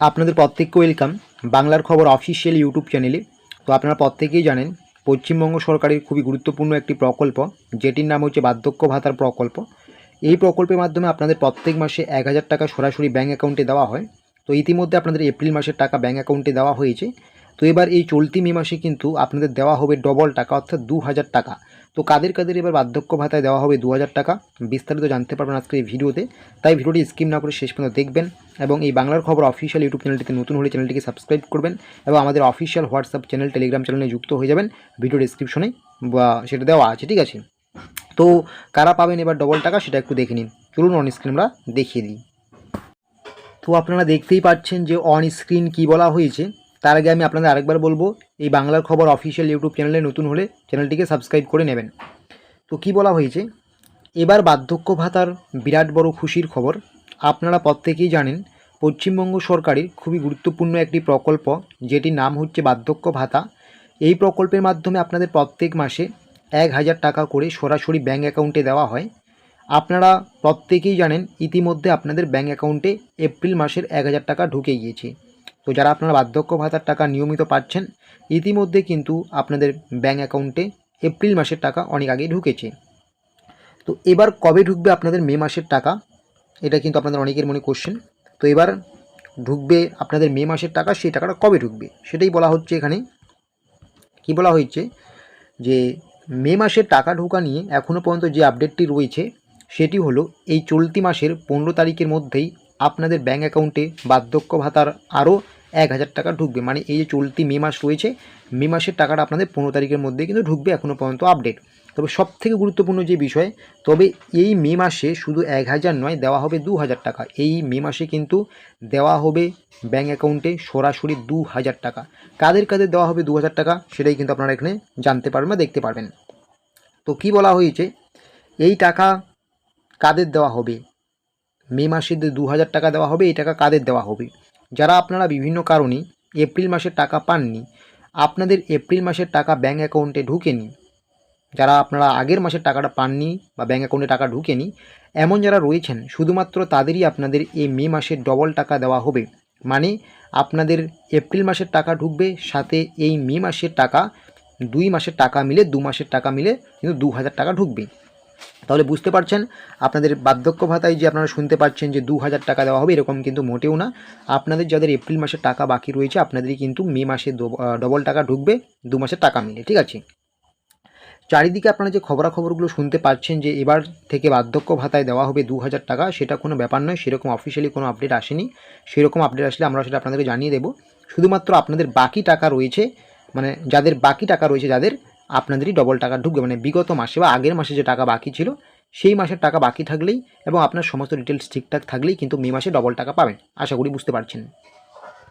আপনাদের প্রত্যেককে ওয়েলকাম বাংলার খবর অফিসিয়াল ইউটিউব চ্যানেলে তো আপনারা প্রত্যেকেই জানেন, পশ্চিমবঙ্গ সরকারের খুবই গুরুত্বপূর্ণ একটি প্রকল্প, যেটির নাম হচ্ছে বার্ধক্য ভাতার প্রকল্প। এই প্রকল্পের মাধ্যমে আপনাদের প্রত্যেক মাসে এক হাজার টাকা সরাসরি ব্যাঙ্ক অ্যাকাউন্টে দেওয়া হয়। তো ইতিমধ্যে আপনাদের এপ্রিল মাসের টাকা ব্যাঙ্ক অ্যাকাউন্টে দেওয়া হয়েছে। তো এবার এই চলতি মে মাসে কিন্তু আপনাদের দেওয়া হবে ডবল টাকা, অর্থাৎ দু হাজার টাকা। তো কাদের কাদের এবার বার্ধক্য ভাতায় দেওয়া হবে দু হাজার টাকা, বিস্তারিত জানতে পারবেন আজকে এই ভিডিওতে। তাই ভিডিওটি স্কিম না করে শেষ পর্যন্ত দেখবেন এবং এই বাংলার খবর অফিসিয়াল ইউটিউব চ্যানেলটিতে নতুন হলে চ্যানেলটিকে সাবস্ক্রাইব করবেন এবং আমাদের অফিসিয়াল হোয়াটসঅ্যাপ চ্যানেল টেলিগ্রাম চ্যানেলে যুক্ত হয়ে যাবেন ভিডিও ডিসক্রিপশনে বা সেটা দেওয়া আছে, ঠিক আছে? তো কারা পাবেন এবার ডবল টাকা সেটা একটু দেখে নিন। চলুন অন স্ক্রিন আমরা দেখিয়ে দিই। তো আপনারা দেখতেই পাচ্ছেন যে অন স্ক্রিন কী বলা হয়েছে, তার আগে আমি আপনাদের আরেকবার বলব এই বাংলার খবর অফিসিয়াল ইউটিউব চ্যানেলে নতুন হলে চ্যানেলটিকে সাবস্ক্রাইব করে নেবেন। তো কি বলা হয়েছে? এবার বার্ধক্য ভাতার বিরাট বড় খুশির খবর। আপনারা প্রত্যেকেই জানেন, পশ্চিমবঙ্গ সরকারের খুবই গুরুত্বপূর্ণ একটি প্রকল্প, যেটির নাম হচ্ছে বার্ধক্য ভাতা। এই প্রকল্পের মাধ্যমে আপনাদের প্রত্যেক মাসে এক হাজার টাকা করে সরাসরি ব্যাঙ্ক অ্যাকাউন্টে দেওয়া হয়। আপনারা প্রত্যেকেই জানেন, ইতিমধ্যে আপনাদের ব্যাঙ্ক অ্যাকাউন্টে এপ্রিল মাসের এক হাজার টাকা ঢুকে গিয়েছে। তো যারা আপনারা বার্ধক্য ভাতার টাকা নিয়মিত পাচ্ছেন, ইতিমধ্যে কিন্তু আপনাদের ব্যাঙ্ক অ্যাকাউন্টে এপ্রিল মাসের টাকা অনেক আগেই ঢুকেছে। তো এবার কবে ঢুকবে আপনাদের মে মাসের টাকা? এটা কিন্তু আপনাদের অনেকের মনে কোশ্চেন তো এবার ঢুকবে আপনাদের মে মাসের টাকা, সেই টাকাটা কবে ঢুকবে? সেটাই বলা হচ্ছে এখানে। কি বলা হয়েছে? যে মে মাসের টাকা ঢোকা নিয়ে এখনও পর্যন্ত যে আপডেটটি রয়েছে, সেটি হলো এই চলতি মাসের পনেরো তারিখের মধ্যেই আপনাদের ব্যাঙ্ক অ্যাকাউন্টে বার্ধক্য ভাতার আরও এক হাজার টাকা ঢুকবে। মানে এই যে চলতি মে মাস রয়েছে, মে মাসের টাকাটা আপনাদের পনেরো তারিখের মধ্যে কিন্তু ঢুকবে এখনও পর্যন্ত আপডেট তবে সব থেকে গুরুত্বপূর্ণ যে বিষয়, তবে এই মে মাসে শুধু এক হাজার নয়, দেওয়া হবে দু হাজার টাকা। এই মে মাসে কিন্তু দেওয়া হবে ব্যাঙ্ক অ্যাকাউন্টে সরাসরি দু হাজার টাকা। কাদের কাদের দেওয়া হবে দু হাজার টাকা, সেটাই কিন্তু আপনারা এখানে জানতে পারবেন বা দেখতে পারবেন। তো কি বলা হয়েছে? এই টাকা কাদের দেওয়া হবে? মে মাসে দু হাজার টাকা দেওয়া হবে, এই টাকা কাদের দেওয়া হবে? যারা আপনারা বিভিন্ন কারণে এপ্রিল মাসের টাকা পাননি, আপনাদের এপ্রিল মাসের টাকা ব্যাঙ্ক অ্যাকাউন্টে ঢুকেনি। যারা আপনারা আগের মাসের টাকাটা পাননি বা ব্যাঙ্ক অ্যাকাউন্টে টাকা ঢুকেনি, এমন যারা রয়েছেন, শুধুমাত্র তাদেরই আপনাদের এই মে মাসের ডবল টাকা দেওয়া হবে। মানে আপনাদের এপ্রিল মাসের টাকা ঢুকবে, সাথে এই মে মাসের টাকা, দুই মাসের টাকা মিলে, দু মাসের টাকা মিলে কিন্তু দু হাজার টাকা ঢুকবে। তাহলে বুঝতে পারছেন, আপনাদের বার্ধক্য ভাতায় যে আপনারা শুনতে পাচ্ছেন যে দু হাজার টাকা দেওয়া হবে, এরকম কিন্তু মোটেও না। আপনাদের যাদের এপ্রিল মাসের টাকা বাকি রয়েছে, আপনাদেরই কিন্তু মে মাসে ডবল টাকা ঢুকবে, দু মাসের টাকা মিলে, ঠিক আছে? চারিদিকে আপনারা যে খবরাখবরগুলো শুনতে পাচ্ছেন যে এবার থেকে বার্ধক্য ভাতায় দেওয়া হবে দু হাজার টাকা, সেটা কোনো ব্যাপার নয়, সেরকম অফিসিয়ালি কোনো আপডেট আসেনি। সেরকম আপডেট আসলে আমরা সেটা আপনাদেরকে জানিয়ে দেবো। শুধুমাত্র আপনাদের বাকি টাকা রয়েছে মানে যাদের বাকি টাকা রয়েছে, যাদের আপনাদেরই ডবল টাকা ঢুকবে। মানে বিগত মাসে বা আগের মাসে যে টাকা বাকি ছিল, সেই মাসের টাকা বাকি থাকলেই এবং আপনার সমস্ত ডিটেলস ঠিকঠাক থাকলেই কিন্তু মে মাসে ডবল টাকা পাবেন। আশা করি বুঝতে পারছেন।